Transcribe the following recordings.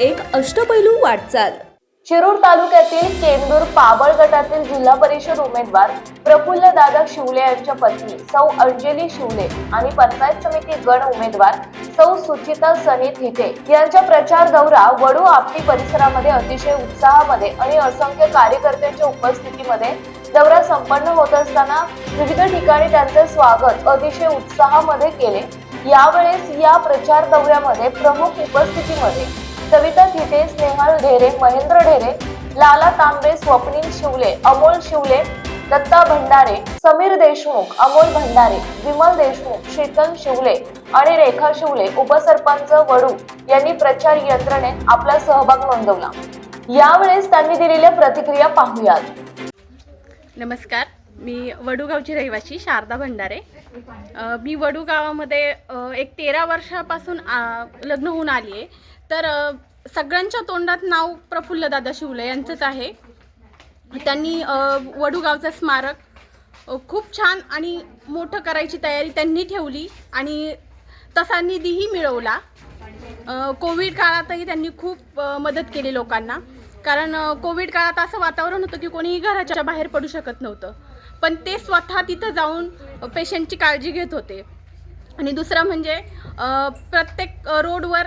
एक अष्टपैलू वाटचाल. शिरूर तालुक्यातील केंदूर पाबळ गटातील जिल्हा परिषद उमेदवार प्रफुल्ल दादा शिवले यांच्या पत्नी सौ अंजली शिवले आणि पंचायत समिती गण उमेदवार सौ सुचिता सनी थिटे यांच्या प्रचार दौरा वडू आपटी परिसरामध्ये अतिशय उत्साहामध्ये आणि असंख्य कार्यकर्त्यांच्या उपस्थितीमध्ये दौरा संपन्न होत असताना विविध ठिकाणी त्यांचे स्वागत अतिशय उत्साहामध्ये केले. यावेळेस या प्रचार दौऱ्यामध्ये प्रमुख उपस्थितीमध्ये सविता थिटे स्नेहल ढेरे महेंद्र ढेरे लाला तांबे स्वप्नील शिवले अमोल शिवले दत्ता भंडारे समीर देशमुख अमोल भंडारे विमल देशमुख शीतल शिवले आणि रेखा शिवले उपसरपंच वडू यांनी प्रचार यंत्रणेत आपला सहभाग नोंदवला. यावेळेस त्यांनी दिलेल्या प्रतिक्रिया पाहूयात. नमस्कार. मी वडूगावची रहिवासी शारदा भंडारे. मी वडू गावामध्ये एक तेरा वर्षापासून लग्न होऊन आली आहे तर सगळ्यांच्या तोंडात नाव प्रफुल्लदादा शिवले यांचंच आहे. त्यांनी वडूगावचं स्मारक खूप छान आणि मोठं करायची तयारी त्यांनी ठेवली आणि तसा निधीही मिळवला. कोविड काळातही त्यांनी खूप मदत केली लोकांना. कारण कोविड काळात असं वातावरण होतं की कोणीही घराच्या बाहेर पडू शकत नव्हतं. पण ते स्वतः तिथं जाऊन पेशंटची काळजी घेत होते. आणि दुसरं म्हणजे प्रत्येक रोडवर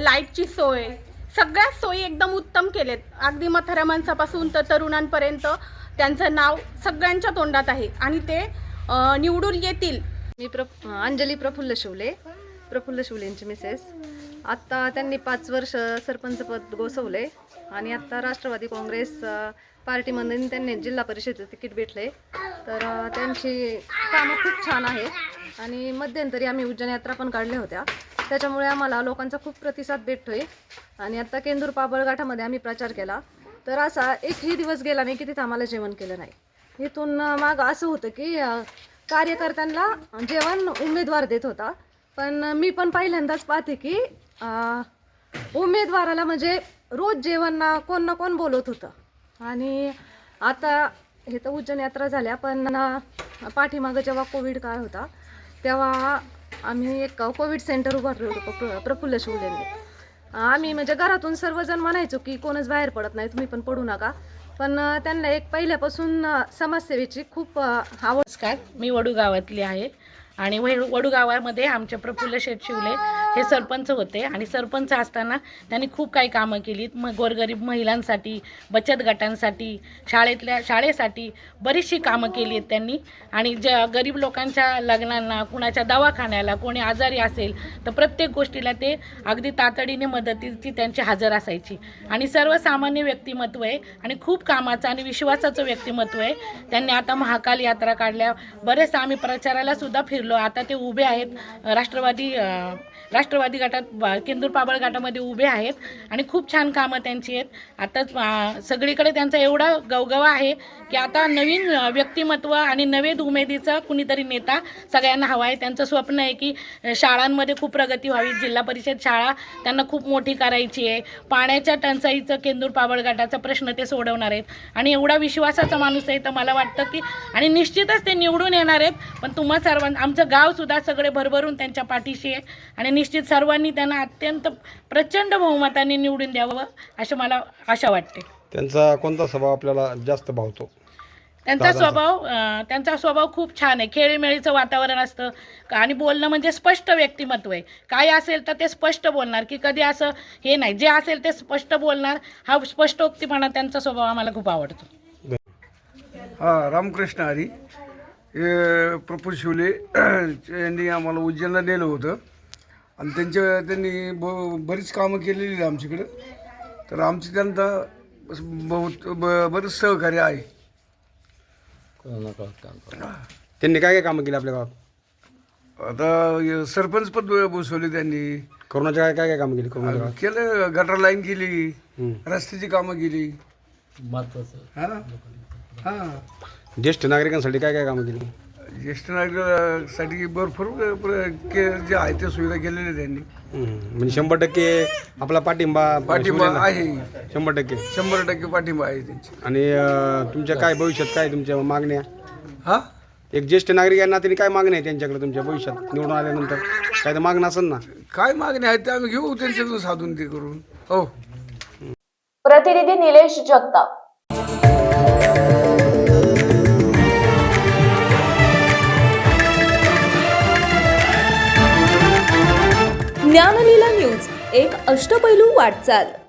लाईटची सोय. सगळ्या सोयी एकदम उत्तम केलेत. अगदी म्हाताऱ्या माणसापासून तर तरुणांपर्यंत त्यांचं नाव सगळ्यांच्या तोंडात आहे. आणि ते निवडून येतील. मी प्र अंजली प्रफुल्ल शिवले. प्रफुल्ल शिवले यांची मिसेस. आत्ता त्यांनी पाच वर्ष सरपंचपद गोसवले. आणि आत्ता राष्ट्रवादी काँग्रेस पार्टीमधून त्यांनी जिल्हा परिषदेचं तिकीट भेटले तर त्यांची कामं खूप छान आहेत. आणि मध्यंतरी आम्ही उज्जैन यात्रा पण काढल्या होत्या. त्याच्यामुळे आम्हाला लोकांचा खूप प्रतिसाद भेटतोय. आणि आत्ता केंदूर पाबळघाटामध्ये आम्ही प्रचार केला. तर असा एकही दिवस गेला नाही की तिथं आम्हाला जेवण केलं नाही. इथून माग असं होतं की कार्यकर्त्यांना जेवण उमेदवार देत होता. पण मी पण पहिल्यांदाच पाहते की उमेदवाराला म्हणजे रोज जेवण ना कोण ना कोण बोलत होतं. आणि आता हे तर उज्जैन यात्रा झाल्या पण पाठीमागं जेव्हा कोविड काळ होता तेव्हा आम्ही एक कोविड सेंटर उभारलं होतं प्रफुल्ल शिवलेंनी. आम्ही म्हणजे घरातून सर्वजण म्हणायचो की कोणच बाहेर पडत नाही तुम्ही पण पडू नका. पण त्यांना एक पहिल्यापासून समाजसेवेची खूप आवड मी वडू गावातली आहे. आणि वडू गावामध्ये आमचे प्रफुल्ल शेठ शिवले. हे सरपंच होते आणि सरपंच असताना त्यांनी खूप काही कामं केलीत. मग गोरगरीब महिलांसाठी बचत गटांसाठी शाळेतल्या शाळेसाठी बरीचशी कामं केली आहेत त्यांनी. आणि ज्या गरीब लोकांच्या लग्नांना कुणाच्या दवाखान्याला कोणी आजारी असेल तर प्रत्येक गोष्टीला ते अगदी तातडीने मदतीची त्यांची हजर असायची. आणि सर्वसामान्य व्यक्तिमत्व आहे आणि खूप कामाचं आणि विश्वासाचं व्यक्तिमत्व आहे. त्यांनी आता महाकाल यात्रा काढल्या. बरेच आम्ही प्रचाराला सुद्धा फिरलो. आता ते उभे आहेत. राष्ट्रवादी राष्ट्रवादी गटात केंदूर पाबळ गटामध्ये उभे आहेत आणि खूप छान कामं त्यांची आहेत. आताच सगळीकडे त्यांचा एवढा गवगवा आहे की आता नवीन व्यक्तिमत्व आणि नवेद उमेदीचा कुणीतरी नेता सगळ्यांना हवा आहे. त्यांचं स्वप्न आहे की शाळांमध्ये खूप प्रगती व्हावी. जिल्हा परिषद शाळा त्यांना खूप मोठी करायची आहे. पाण्याच्या टंचाईचं केंदूर पाबळ गटाचा प्रश्न ते सोडवणार आहेत. आणि एवढा विश्वासाचा माणूस आहे तर मला वाटतं की आणि निश्चितच ते निवडून येणार आहेत. पण तुम्हा सर्वां आमचं गावसुद्धा सगळे भरभरून त्यांच्या पाठीशी आहे. आणि निश्चित सर्वांनी त्यांना अत्यंत प्रचंड बहुमताने निवडून द्यावं असं मला आशा वाटते. त्यांचा कोणता स्वभाव आपल्याला जास्त भावतो? त्यांचा स्वभाव त्यांचा स्वभाव खूप छान आहे. खेळीमेळीचं वातावरण असतं. आणि बोलणं म्हणजे स्पष्ट व्यक्तिमत्व आहे. काय असेल तर ते स्पष्ट बोलणार की कधी असं हे नाही. जे असेल ते स्पष्ट बोलणार. हा स्पष्टोक्तीपणा त्यांचा स्वभाव आम्हाला खूप आवडतो. हा रामकृष्ण हरी. प्रफुल शिवले यांनी आम्हाला उज्जैनला नेलं होतं. आणि त्यांच्या त्यांनी ब बरीच कामं केलेली आहेत आमच्याकडं. तर आमची त्यांना बहुत ब बरंच सहकार्य आहे. त्यांनी काय काय कामं केली आपल्या गावात? आता हे सरपंच पद बसवले त्यांनी. कोरोनाच्या काय काय काय कामं केली कोरोनाच्या गावात केलं गटर लाईन केली हम्म. रस्त्याची कामं केली. हा ना? हां. ज्येष्ठ नागरिकांसाठी काय काय कामं केली? ज्येष्ठ नागरिकांसाठी भरपूर प्र- के- जे आहे ते सुविधा केलेल्या आहेत त्यांनी. म्हणजे शंभर टक्के आपला पाठिंबा पाठिंबा. आहे. शंभर टक्के. शंभर टक्के पाठिंबा आहे त्यांची. आणि अं, तुमच्या काय भविष्यात काय तुमच्या मागण्या? हा? एक ज्येष्ठ नागरिक या नात्याने काय मागण्या आहे त्यांच्याकडे तुमच्या भविष्यात? निवडून आल्यानंतर काय तर मागणं असेल ना? काय मागणी आहे ते आम्ही घेऊ त्यांच्याकडून साधून ते करून. हो. प्रतिनिधी निलेश जगताप. ज्ञानलीला न्यूज. एक अष्टपैलू वाटचाल.